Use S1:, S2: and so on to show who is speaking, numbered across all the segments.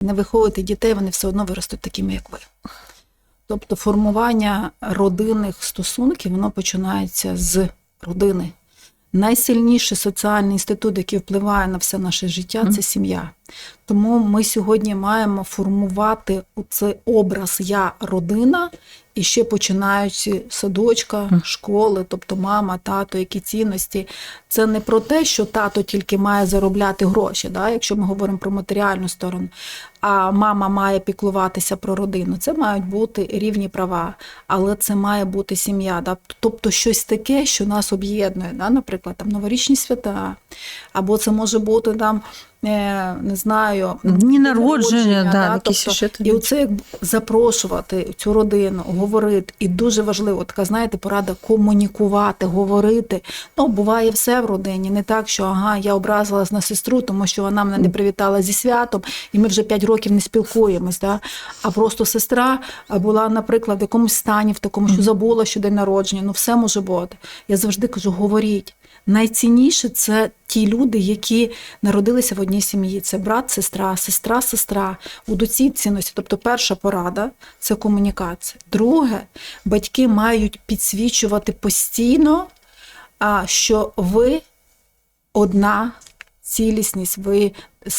S1: не виховуєте дітей, вони все одно виростуть такими, як ви. Тобто формування родинних стосунків воно починається з родини. Найсильніший соціальний інститут, який впливає на все наше життя, це сім'я. Тому ми сьогодні маємо формувати цей образ я родина, і ще починаючи садочка, школи, тобто мама, тато, які цінності. Це не про те, що тато тільки має заробляти гроші, да, якщо ми говоримо про матеріальну сторону, а мама має піклуватися про родину. Це мають бути рівні права, але це має бути сім'я. Да? Тобто щось таке, що нас об'єднує, да? наприклад, там новорічні свята, або це може бути там. е, Не знаю,
S2: Дні народження, да,
S1: да,
S2: якісь
S1: тобто,
S2: ще
S1: і оце як запрошувати цю родину, говорити. І дуже важливо, така, знаєте, порада комунікувати, говорити. Ну, буває все в родині. Не так, що ага, я образилась на сестру, тому що вона мене не привітала зі святом, і ми вже 5 років не спілкуємось. Да? А просто сестра була, наприклад, в якомусь стані, в такому, що забула, що день народження. Ну, все може бути. Я завжди кажу, говоріть. Найцінніше це ті люди, які народилися в одній сім'ї. Це брат, сестра, сестра, сестра. У доці цінності. Тобто, перша порада це комунікація. Друге, батьки мають підсвічувати постійно, що ви одна цілісність, ви,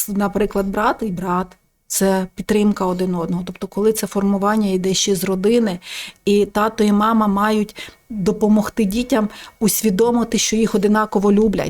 S1: наприклад, брат і брат. Це підтримка один одного. Тобто, коли це формування йде ще з родини, і тато і мама мають допомогти дітям усвідомити, що їх одинаково люблять.